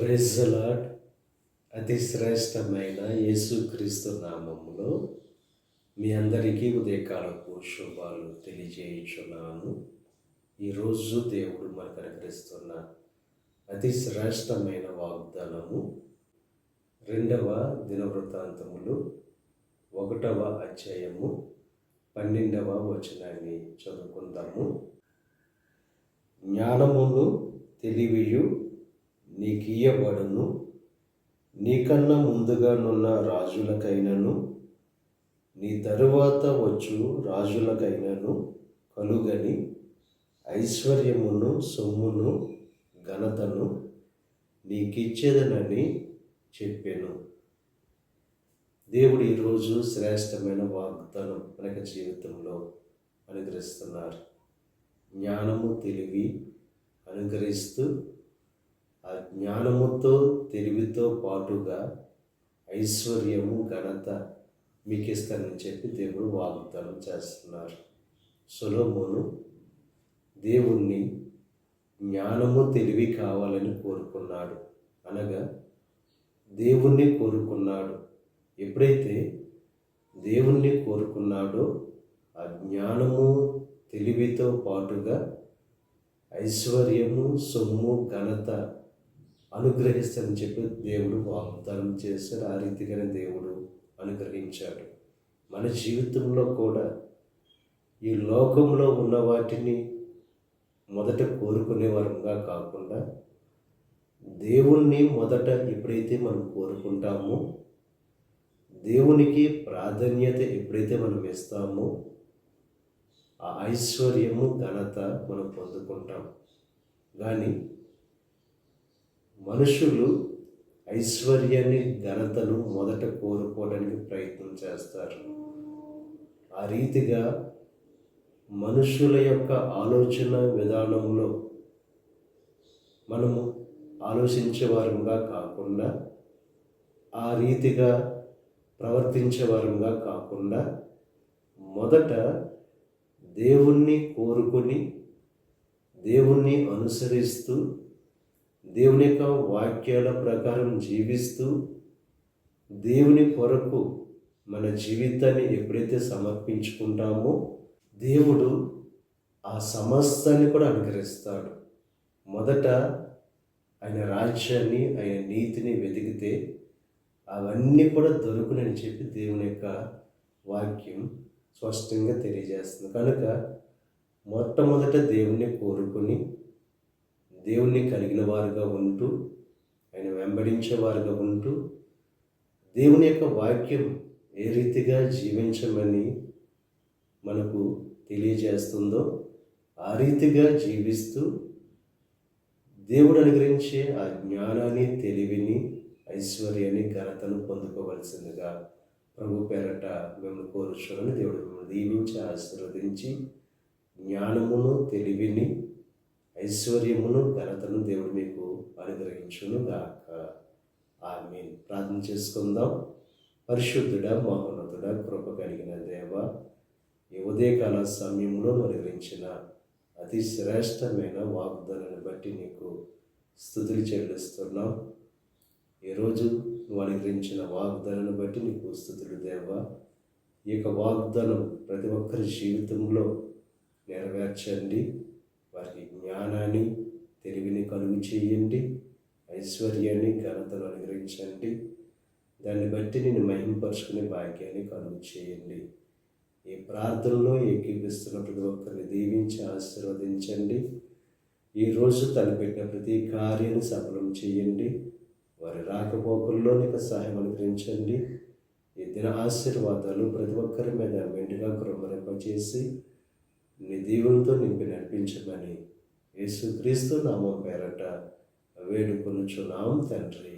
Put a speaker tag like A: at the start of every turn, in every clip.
A: Praise lord అతి శ్రేష్టమైన యేసుక్రీస్తు నామములో మీ అందరికీ ఉదయకాలపు శుభాలు తెలియజేయుచున్నాను. ఈరోజు దేవుడు మనకు అనుగ్రహిస్తున్న అతి శ్రేష్టమైన వాగ్దానము రెండవ దినవృత్తాంతములు ఒకటవ అధ్యాయము పన్నెండవ వచనాన్ని చదువుకుందాము. జ్ఞానమును తెలివియు నీకియ్యబడును. నీకన్నా ముందుగానున్న రాజులకైనను నీ తరువాత వచ్చు రాజులకైనను కలుగని ఐశ్వర్యమును సొమ్మును ఘనతను నీకిచ్చేదనని చెప్పాను. దేవుడు ఈరోజు శ్రేష్టమైన వాగ్దానం మనక జీవితంలో అనుగ్రహిస్తున్నారు. జ్ఞానము తెలివి అనుగ్రహిస్తూ ఆ జ్ఞానముతో తెలివితో పాటుగా ఐశ్వర్యము ఘనత మీకు ఇస్తానని చెప్పి దేవుడు వాగ్దానం చేస్తున్నారు. సొలోమోను దేవుణ్ణి జ్ఞానము తెలివి కావాలని కోరుకున్నాడు. అనగా దేవుణ్ణి కోరుకున్నాడు. ఎప్పుడైతే దేవుణ్ణి కోరుకున్నాడో ఆ జ్ఞానము తెలివితో పాటుగా ఐశ్వర్యము సొమ్ము ఘనత అనుగ్రహిస్తానని చెప్పి దేవుడు వాగ్దానం చేశాడు ఆ రీతిగానే దేవుడు అనుగ్రహించాడు. మన జీవితంలో కూడా ఈ లోకంలో ఉన్న వాటిని మొదట కోరుకునే వరంగా కాకుండా దేవుణ్ణి మొదట ఎప్పుడైతే మనం కోరుకుంటామో దేవునికి ప్రాధాన్యత ఎప్పుడైతే మనం ఇస్తామో ఆ ఐశ్వర్యము ఘనత మనం పొందుకుంటాం. కానీ మనుషులు ఐశ్వర్యాన్ని ఘనతను మొదట కోరుకోవడానికి ప్రయత్నం చేస్తారు. ఆ రీతిగా మనుషుల యొక్క ఆలోచన విధానంలో మనము ఆలోచించేవారంగా కాకుండా ఆ రీతిగా ప్రవర్తించేవారంగా కాకుండా మొదట దేవుణ్ణి కోరుకొని దేవుణ్ణి అనుసరిస్తూ దేవుని యొక్క వాక్యాల ప్రకారం జీవిస్తూ దేవుని కొరకు మన జీవితాన్ని ఎప్పుడైతే సమర్పించుకుంటామో దేవుడు ఆ సమస్తాన్ని కూడా అనుగ్రహిస్తాడు. మొదట ఆయన రాజ్యాన్ని ఆయన నీతిని వెతికితే అవన్నీ కూడా దొరుకునని చెప్పి దేవుని యొక్క వాక్యం స్పష్టంగా తెలియజేస్తుంది. కనుక మొట్టమొదట దేవుణ్ణి కోరుకొని దేవుణ్ణి కలిగిన వారుగా ఉంటూ ఆయన వెంబడించేవారుగా ఉంటూ దేవుని యొక్క వాక్యం ఏ రీతిగా జీవించమని మనకు తెలియజేస్తుందో ఆ రీతిగా జీవిస్తూ దేవుడు అనుగ్రహించే ఆ జ్ఞానాన్ని తెలివిని ఐశ్వర్యాన్ని ఘనతను పొందుకోవలసిందిగా ప్రభు పేరట మేము కోరుచున్నాను. దేవుడు మిమ్మల్ని దీవించి ఆశీర్వదించి జ్ఞానమును తెలివిని ఐశ్వర్యమును ఘనతను దేవుడు మీకు అనుగ్రహించును గాక ఆమె ప్రార్థన చేసుకుందాం. పరిశుద్ధుడ మహోన్నతుడ కృప కలిగిన దేవ ఈ ఉదయకాల సమయంలో అనుగ్రహించిన అతి శ్రేష్టమైన వాగ్దానాన్ని బట్టి నీకు స్థుతులు చెల్లిస్తున్నాం. ఈరోజు నువ్వు అనుగ్రహించిన వాగ్దానాన్ని బట్టి నీకు స్థుతులు దేవ. ఈ యొక్క వాగ్దానం ప్రతి ఒక్కరి జీవితంలో నెరవేర్చండి. వారికి జ్ఞానాన్ని తెలివిని కలుగు చేయండి ఐశ్వర్యాన్ని ఘనతను అనుగ్రహించండి. దాన్ని బట్టి నేను మహింపరుచుకునే భాగ్యాన్ని కలుగు చేయండి. ఈ ప్రార్థనలో ఏకీపిస్తున్న ప్రతి ఒక్కరిని దీవించి ఆశీర్వదించండి. ఈరోజు తలపెట్టిన ప్రతి కార్యాన్ని సఫలం చేయండి. వారి రాకపోకల్లో నీకు సహాయం అనుగ్రహించండి. ఈ దిన ఆశీర్వాదాలు ప్రతి ఒక్కరి మీద మెండుగా కృమరింపచేసి నీ దీవులతో నింపి నడిపించమని యేసుక్రీస్తు నామం పేరట వేడుకొనుచున్నాం తండ్రి.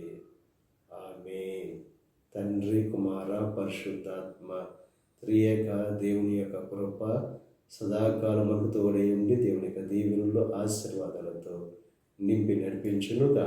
A: ఆమె తండ్రి కుమార పరిశుద్ధాత్మ త్రియక దేవుని యొక్క కృప సదాకాలములకు తోడేయండి దేవుని యొక్క దీవులలో ఆశీర్వాదాలతో నింపి నడిపించునుగా